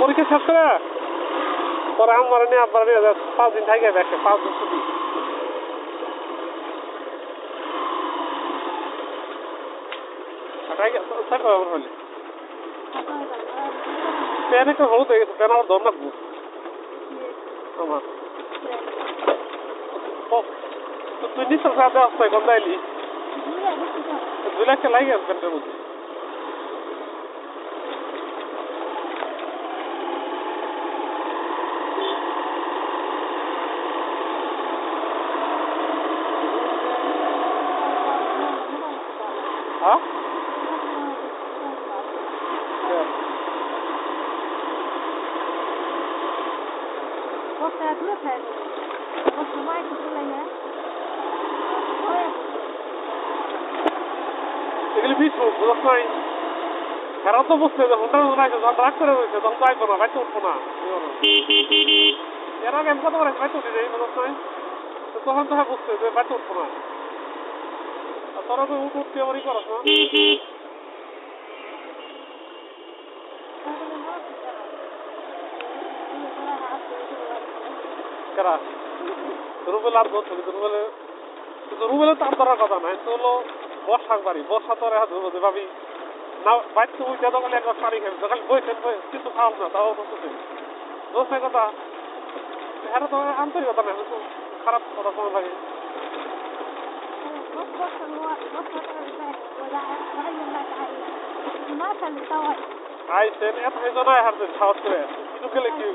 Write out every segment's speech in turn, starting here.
পরীক্ষা শেষ করে পরে আমার নিয়ে আব্বার নিয়ে পাঁচ দিন থাকে দেখে পাঁচ দিন ছুটি। দুই লাখ লাগে প্যান্টের মধ্যে হ্যাঁ এগুলি বিষ বুঝত নাই এরা তো বুঝছে যে হোটেল রয়েছে যখন রাগ করে রয়েছে তখন যাইবো না বাইতে উঠবো না এর আগে কত করে বাইতে উঠে যাই নাই তো তখন তো বুঝছে যে বাইতে উঠবো না তোরা তো উঠ উঠতে আমারই করস না কেরা রুবেল আর ধরছে কিন্তু রুবেলে কিন্তু রুবেলে তার ধরার কথা না তো হলো বর্ষার বাড়ি বর্ষা তো রেহা ধরবো ভাবি না, বাইতে উঠে দোকানে একবার শাড়ি খাবি দোকানে বইছেন বই কিছু না, তাও বসেছে দোষের কথা হ্যাঁ তো আন্তরিকতা না কিন্তু খারাপ কথা কোনো লাগে। আইসেন এত হয়তো না হারছেন সাহস করে। কিছু গেলে কি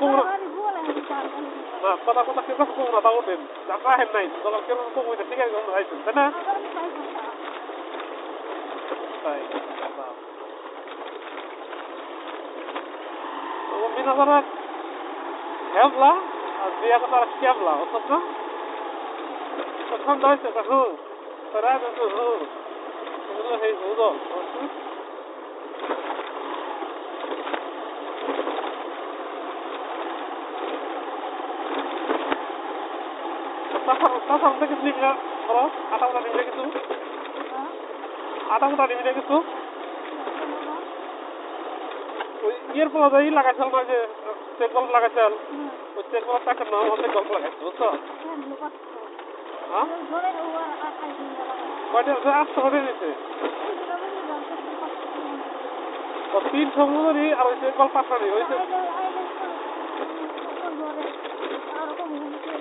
কুমড়ো কথা কথা কেউ কাছে কুমড়ো তাও দেন আপনার হেন নাই দোকান কেউ কুমড়ো ঠিক আছে আমরা আইসেন তাই না তাই তো বিনা করা হেবলা আর বিয়া কথা আর কেবলা অথচ না তখন দাইছে হুঁ তারা তো হুঁ এগুলো হেই হুদো তাছাড়া থেকে নিবি না বলো আটা মোটা নিবি কিছু আটা মোটা নিবি না কিছু ওই ইয়ের পর যাই লাগাইছিল না যে চেক গল্প লাগাইছিল ওই চেক গল্প টাকার নাম হচ্ছে গল্প লাগাইছে বুঝছ হ্যাঁ কয়টা আটশো করে নিছে ও তিন সমুদ্রই আর ওই চেক গল্প ওই যে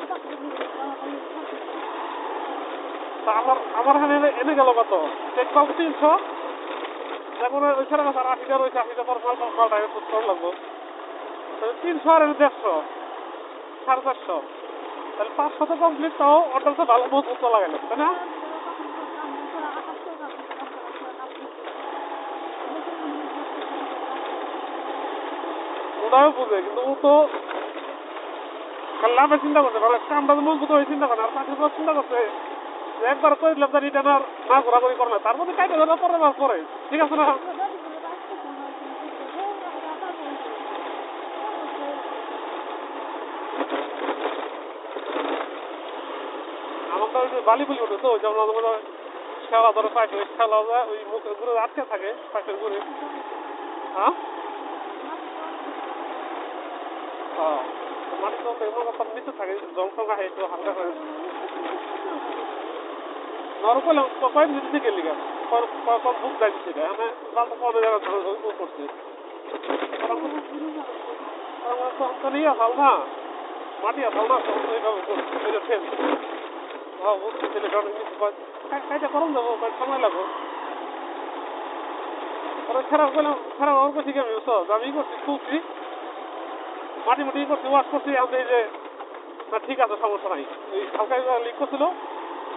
তা আমার আমার এখানে এনে- গেল কত? চেক গল্প তিনশো? এখন ওই ছেলে কথা রয়েছে মালটা সুদ কম লাগবো। তিনশো আর দেড়শো, সাড়ে চারশো। তাহলে পাঁচশো তো কমপ্লিট তাও ভালো মজবুত তো লাগাইলো, তাই না? ওটাও বুঝে, কিন্তু ও তো চিন্তা করছে ভালো কামটা তো মজবুত হয়ে চিন্তা করে, আর চাকরি করার চিন্তা করছে। একবার করে দিলাম রিটার্ন আর না ঘোরাঘুরি করে না। তার মধ্যে কাইটে ধরে পরে মাস পরে ঠিক আছে না? আমার তো ওই যে বালি বুলি ওঠে তো যেমন আমাদের খেলা ধরে পাইছে, ওই খেলা যায় ওই মুখের ঘুরে আটকে থাকে পাইছে ঘুরে। হ্যাঁ? হ্যাঁ মাটি তো এমন নিচে থাকে জল সঙ্গে হয় হালকা করে নর কইলাম কয় মিনিট থেকে লিগা কম বুক যাই দিচ্ছে আমি বালটা কমে যাবে ধরে ধরে করছি। আসাল না। মাটি আসাল না ফেল। সময় লাগবো। খারাপ করছি মাটি মাটি করছি, ওয়াশ করছি আমি এই যে না, ঠিক আছে, সমস্যা নাই। ওই হালকা লিক করছিল।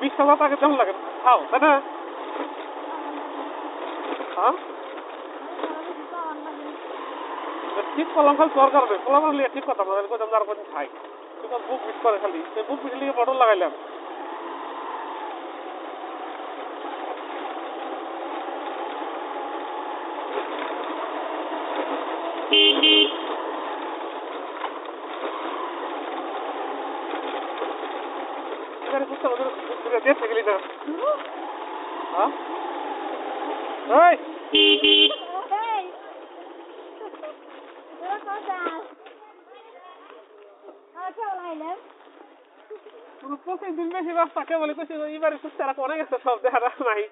মিক্সা ভাত আগে কেমন লাগে ঠিক খালি জ্বর কলম পোলাপাল নিয়ে ঠিক কথা বলে কোথাও খাই বুক মিস করে খালি সেই বুক মিস নিয়ে বটল লাগাইলাম এখানে বুঝতে পারছি দূরে দেখতে গেলি না হ্যাঁ এই Hey! তোরা কোথায়? আমার কেমন আইলেন? পুরো প্রতিদিন বেশি রাস্তা কে বলে কইছে এবারে সুস্থ রাখো অনেক আছে সব দেখা রাখা নাই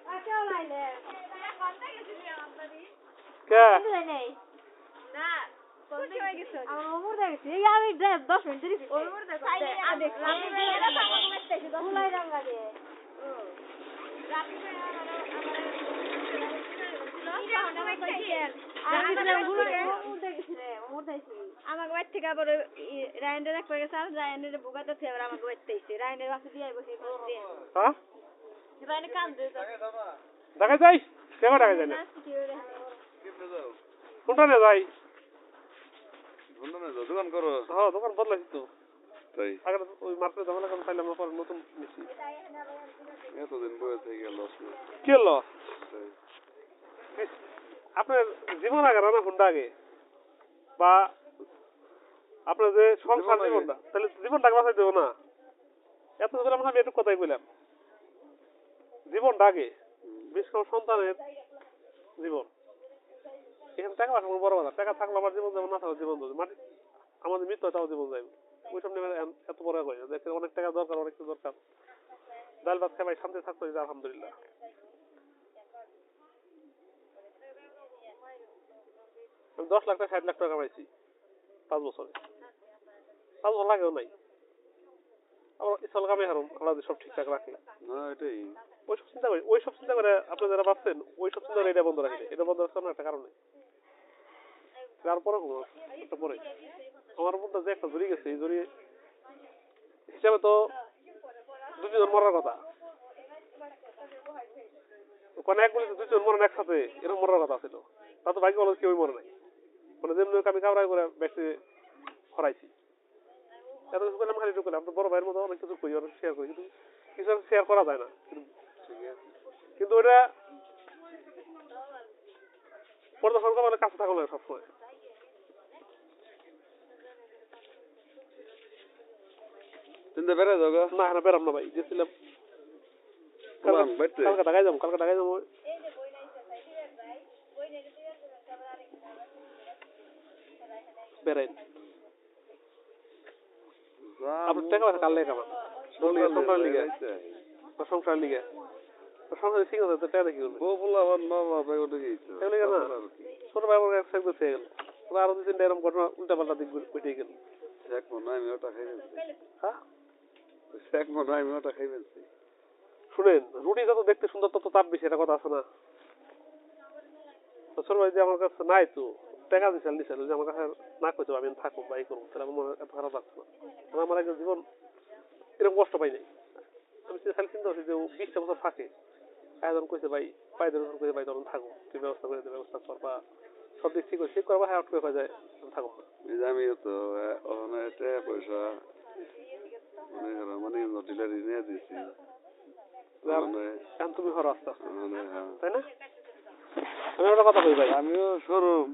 আমার আমি দে- দশ মিনিট দেরি রাঙ্গা দিয়ে। আমি বললাম, দেখেছি রে, ওমর দেখেছি। আমাকে বাড়ি থেকে আবার রায়নের এক গেছে আর রায়নের বুকাতে থেকে আবার আমাকে বাড়িতে এসে রায়নের কাছে দিয়ে হ্যাঁ রায়নের দেখা যাই কেমন দেখা যায় না কোনটা নিয়ে যাই দোকান করো। হ্যাঁ দোকান বদলাইছি তো। তাই? আগে ওই মার্কেটে ঝামেলা করে পাইলাম না পরে নতুন নিচ্ছি এতদিন বয়ে থেকে গেল কি হলো? আপনার জীবন আগে না হুন্ডা আগে? বা আপনার যে সংসার জীবন আগে। জীবনটা তাহলে জীবনটাকে বাঁচাই দেবো না? এত বললাম আমি একটু কথাই বললাম জীবনটা আগে বিশেষ সন্তানের জীবন। টাকা পয়সা কোনো বড় কথা টাকা থাকলে আমার জীবন যাবে না থাকলে জীবন যাবে। মাটি আমাদের মৃত্যু হয় তাও জীবন যাবে ওইসব নিয়ে এত- এত বড় না। দেখতে অনেক টাকা দরকার অনেক কিছু দরকার। ডাল ভাত খাই শান্তি থাকতে হয়েছে আলহামদুলিল্লাহ। আমি দশ লাখ টাকা ষাট লাখ টাকা কামাইছি পাঁচ বছরে। পাঁচ বছর লাগেও নাই। আমার ইসল কামে হারুন যদি সব ঠিকঠাক রাখে। না এটাই। ওইসব চিন্তা করি ওইসব চিন্তা করে আপনি যারা ভাবছেন ওইসব চিন্তা করে এটা বন্ধ রাখেন এটা বন্ধ রাখার একটা কারণে তারপরে আমার যে একটা গেছে, এই হিসাবে তো দুজন মরার কথা। ওখানে এক দুজন মরেন একসাথে, এরকম মরার কথা ছিল। তা তো ভাগ্য কেউই মরে নাই। মানে আমি কামড়াই করে বেশি খরাইছি এত কিছু করলাম খালি তো বড় ভাইয়ের মতো অনেক কিছু করি, অনেক শেয়ার করি, কিন্তু কিছু শেয়ার করা যায় না। কিন্তু ওটা করা মানে কাছে থাকা লাগে সবসময়। ভাই গেছিলাম বললাম, কালকে বাইতে। কালকে ঢাকায় যাব কালকে ঢাকায় যাব বেড়াই আপনার টাকা পয়সা কার লেগে কামান সংসার লিগে সংসার লিগে সংসার ঠিক আছে তো টাকা দেখি বউ বললাম আমার মা বাবা ওটা গেছে এগুলো কেন? ছোট ভাই আমার এক সাইড থেকে গেল আরও তিনটা এরকম ঘটনা উল্টা পাল্টা দিক উঠে গেল এক মনে আমি ওটা খাই হ্যাঁ এক মনে আমি ওটা খাই ফেলছি। শুনেন রুটি যত দেখতে সুন্দর তত তাপ বেশি এটা কথা আছে না? ছোট ভাই যে আমার কাছে নাই তো টাকা দিছিল দিছিল যে আমার কাছে না করতে আমি থাকব বা এই করব তাহলে আমার এত খারাপ লাগছে না। আমার একজন জীবন এরকম কষ্ট পাই নাই। আমি খালি চিন্তা করছি যে বিশটা বছর থাকে আয়োজন কইছে ভাই পাইদের উপর কইছে ভাই তখন থাকো তুই ব্যবস্থা করে ব্যবস্থা কর বা সব দিক ঠিক করে ঠিক করবা হ্যাঁ আউট করে যায় আমি থাকো না। এই তো পয়সা মনে করো মানে ডিলারি ঋণে দিছি। তুমি খরচ আস্তে হ্যাঁ। তাই না? কথা কই ভাই। আমিও শোরুম